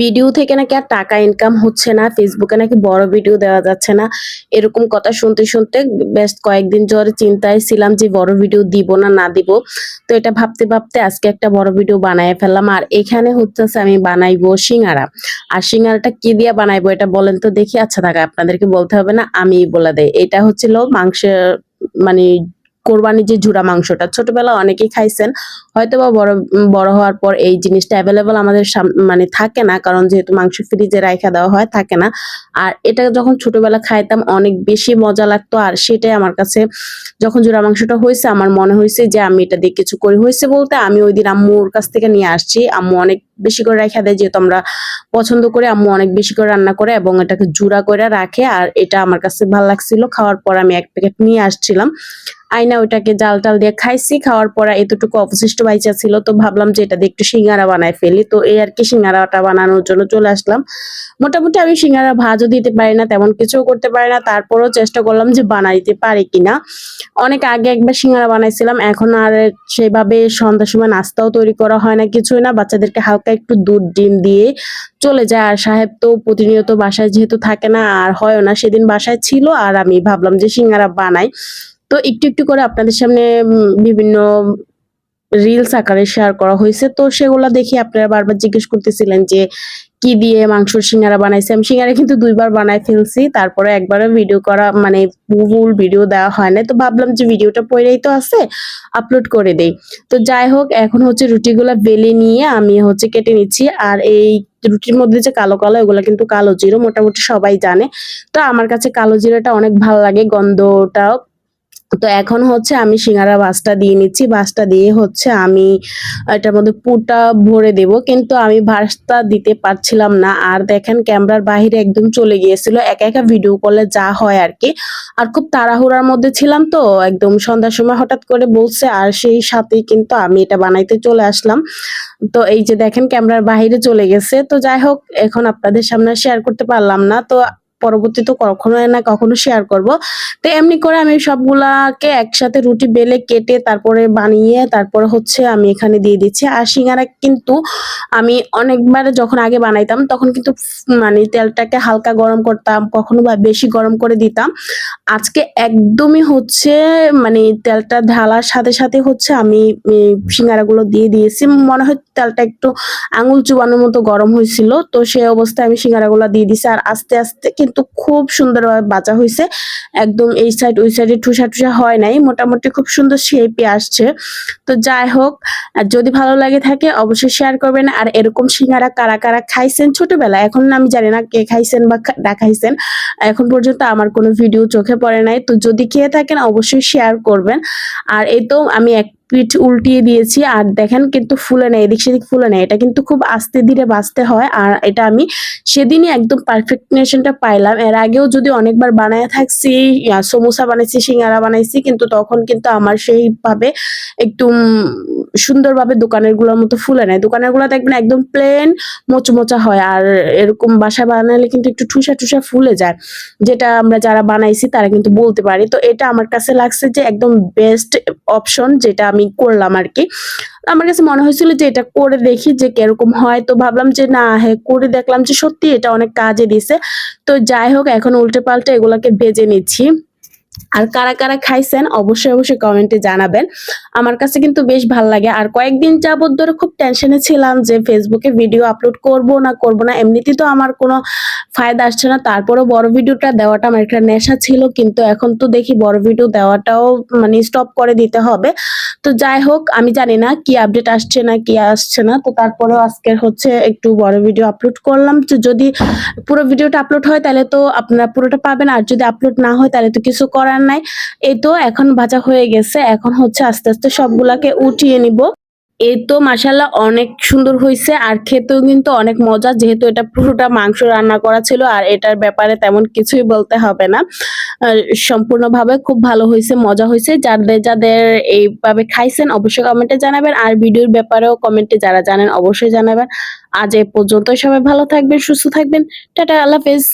Video থেকে নাকি আর টাকা ইনকাম হচ্ছে না ফেসবুকে নাকি বড় ভিডিও দেওয়া যাচ্ছে না। এরকম কথা শুনতে শুনতে বেশ কয়েকদিন ধরে চিন্তায় ছিলাম যে বড় ভিডিও দিব না না দিব। তো এটা ভাবতে ভাবতে আজকে একটা বড় ভিডিও বানায় ফেললাম। আর এখানে হচ্ছে আমি বানাইবো সিঙ্গারা। আর সিঙ্গারাটা কি দিয়ে বানাইবো এটা বলেন তো দেখি। আচ্ছা থাকা আপনাদেরকে বলতে হবে না আমি বলে দেই। এটা হচ্ছিল মাংসের মানে কোরবানির যে জুড়া মাংসটা ছোটবেলা অনেকেই খাইছেন। হয়তো বা বড় বড় হওয়ার পর এই জিনিসটা অ্যাভেলেবল আমাদের মানে থাকে না, কারণ যেহেতু মাংস ফ্রিজে রাখা দেওয়া হয়, থাকে না। আর এটা যখন ছোটবেলা খাইতাম, অনেক বেশি মজা লাগতো। আর সেটাই আমার কাছে, যখন জুড়া মাংসটা হয়েছে আমার মনে হয়েছে যে আমি এটা দিয়ে কিছু করি। হয়েছে বলতে আমি ওই দিন আম্মুর কাছ থেকে নিয়ে আসছি। আম্মু অনেক বেশি করে রেখে দেয়, যেহেতু আমরা পছন্দ করে, আম্মু অনেক বেশি করে রান্না করে এবং এটাকে জুড়া করে রাখে। আর এটা আমার কাছে ভালো লাগছিল, খাওয়ার পর আমি এক প্যাকেট নিয়ে আসছিলাম। আইনা ওটাকে জাল টাল দিয়ে খাইছি, খাওয়ার পর এতটুকু অবশিষ্ট বাইচা ছিল, তো ভাবলাম যে এটা দিয়ে একটু সিঙ্গারা বানাই ফেলি। তো এই আর কি সিঙ্গারাটা বানানোর জন্য চলে আসলাম। মোটামুটি আমি সিঙ্গারা ভাজও দিতে পারি না, তেমন কিছুও করতে পারি না, তারপরও চেষ্টা করলাম যে বানাইতে পারি কিনা। অনেক আগে একবার সিঙ্গারা বানাইছিলাম, এখন আর সেভাবে সন্ধ্যার সময় নাস্তাও তৈরি করা হয় না কিছুই না, বাচ্চাদেরকে হালকা একটু দুধ ডিম দিয়ে চলে যায়। আর সাহেব তো প্রতিনিয়ত বাসায় যেহেতু থাকে না, আর হয় না, সেদিন বাসায় ছিল আর আমি ভাবলাম যে সিঙ্গারা বানাই। তো একটু একটু করে আপনাদের সামনে বিভিন্ন রিলস আকারে শেয়ার করা হয়েছে। তো সেগুলো দেখি আপনারা বারবার জিজ্ঞেস করতেছিলেন যে, কি দিয়ে মাংসর সিঙ্গারা বানাইছি? আমি সিঙ্গারা কিন্তু দুইবার বানাই ফেলছি, তারপরে একবারও ভিডিও করা মানে ফুল ভিডিও দেওয়া হয় না তো ভাবলাম যে ভিডিওটা পরেই তো আছে আপলোড করে দেই। তো যাই হোক, এখন হচ্ছে রুটিগুলা বেলে নিয়ে আমি হচ্ছে কেটে নিচ্ছি। আর এই রুটির মধ্যে যে কালো কালো, এগুলো কিন্তু কালো জিরো, মোটামুটি সবাই জানে। তো আমার কাছে কালো জিরোটা অনেক ভালো লাগে, গন্ধটাও তো এখন হচ্ছে আমি সিঙ্গারা বাসটা দিয়ে নিচ্ছি। বাসটা দিয়ে হচ্ছে আমি এটার মধ্যে পুরটা ভরে দেব। কিন্তু আমি বাসটা দিতে পারছিলাম না। আর দেখেন ক্যামেরার বাইরে একদম চলে গিয়েছিল। একা একা ভিডিও করলে যা হয় আর কি আর খুব তাড়াহুড়ার মধ্যে ছিলাম তো। একদম সন্ধ্যার সময় হঠাৎ করে বলছে। আর সেই সাথেই কিন্তু আমি এটা বানাইতে চলে আসলাম। তো এই যে দেখেন ক্যামেরার বাইরে চলে গেছে। তো যাই হোক, এখন আপনাদের সামনে শেয়ার করতে পারলাম না। তো পরবর্তীতে কখনো না, কখনো শেয়ার করব। তো এমনি করে আমি সবগুলাকে একসাথে রুটি বেলে কেটে তারপরে বানিয়ে তারপরে হচ্ছে আমি এখানে দিয়ে দিচ্ছি। আর সিঙ্গারা কিন্তু আমি অনেকবার যখন আগে বানাইতাম তখন কিন্তু মানে তেলটাকে হালকা গরম করতাম, কখনো বা বেশি গরম করে দিতাম। আজকে একদমই হচ্ছে মানে তেলটা ঢালার সাথে সাথে হচ্ছে আমি সিঙ্গারাগুলো দিয়ে দিয়েছি। মনে হয় তেলটা একটু আঙুল চুবানোর মতো গরম হয়েছিল, তো সেই অবস্থায় আমি সিঙ্গারাগুলো দিয়ে দিয়েছি আর আস্তে আস্তে কিন্তু খুব সুন্দরভাবে বাঁচা হয়েছে। একদম এই সাইড ওই সাইডে ঠুসা ঠুসা হয় নাই। মোটামুটি খুব সুন্দর শেপে আসছে। তো যাই হোক যদি ভালো লাগে থাকে, অবশ্যই শেয়ার করবেন। আর এরকম সিঙ্গারা কারা কারা খাইছেন ছোটবেলায়, এখন আমি জানি না কে খাইছেন বা না খাইছেন। এখন পর্যন্ত আমার কোনো ভিডিও চোখে পড়ে নাই। তো যদি খেয়ে থাকেন, অবশ্যই শেয়ার করবেন। আর এই তো আমি এক পিঠ উল্টিয়ে দিয়েছি আর দেখেন কিন্তু ফুলে নেয় এদিক সেদিক ফুলে নেয় এটা কিন্তু খুব আস্তে ধীরে বাঁচতে হয় আর এটা আমি সেদিনই একদম পারফেকশনটা পাইলাম। এর আগেও যদি অনেকবার বানায় থাকছি সমোসা বানাইছি, সিঙ্গারা বানাইছি, কিন্তু তখন কিন্তু আমার সেইভাবে একটু সুন্দরভাবে দোকানেরগুলোর মতো ফুলে নেয় দোকানেরগুলো দেখবেন একদম প্লেন মোচমোচা হয় আর এরকম বাসায় বানালে কিন্তু একটু ঠুসা ঠুসা ফুলে যায়। যেটা আমরা যারা বানাইছি তারা কিন্তু বলতে পারি। তো এটা আমার কাছে লাগছে যে একদম বেস্ট অপশন যেটা করলাম আর কি। আমার কাছে মনে হয়েছিল যে এটা করে দেখি যে কীরকম হয়। তো ভাবলাম যে না হ্যাঁ করে দেখলাম যে সত্যি এটা অনেক কাজে দিছে। তো যাই হোক, এখন উল্টে পাল্টে এগুলাকে ভেজে নিচ্ছি। আর কারা কারা খাইছেন, অবশ্যই অবশ্যই কমেন্টে জানাবেন। আমার কাছে কিন্তু বেশ ভালো লাগে। আর কয়েকদিন যাবত ধরে খুব টেনশনে ছিলাম যে ফেসবুকে ভিডিও আপলোড করব না করব না। এমনিতেই তো আমার কোনো ফায়দা আসছে না। তারপরেও বড় ভিডিওটা দেওয়াটা আমার একটা নেশা ছিল। কিন্তু এখন তো দেখি বড় ভিডিও দেওয়াটাও মানে স্টপ করে দিতে হবে। তো যাই হোক, আমি জানি না কি আপডেট আসছে না কি আসছে না। তো তারপরেও আজকে হচ্ছে একটু বড় ভিডিও আপলোড করলাম। যদি পুরো ভিডিওটা আপলোড হয়, তাহলে তো আপনারা পুরোটা পাবেন। আর যদি আপলোড না হয়, তাহলে তো কিছু করার নাই। এই তো এখন ভাজা হয়ে গেছে। এখন হচ্ছে আস্তে আস্তে সবগুলাকে উঠিয়ে নিব। এই তো মাসাল্লাহ অনেক সুন্দর হয়েছে আর খেতেও কিন্তু অনেক মজা, যেহেতু এটা পুরোটা মাংস রান্না করা ছিল আর এটার ব্যাপারে তেমন কিছুই বলতে হবে না। সম্পূর্ণভাবে খুব ভালো হয়েছে মজা হয়েছে যাদের যাদের এইভাবে খাইছেন অবশ্যই কমেন্টে জানাবেন। আর ভিডিওর ব্যাপারেও কমেন্টে যারা জানেন অবশ্যই জানাবেন। আজ এ পর্যন্ত সবাই ভালো থাকবেন, সুস্থ থাকবেন। টাটা, আল্লাহ হাফেজ।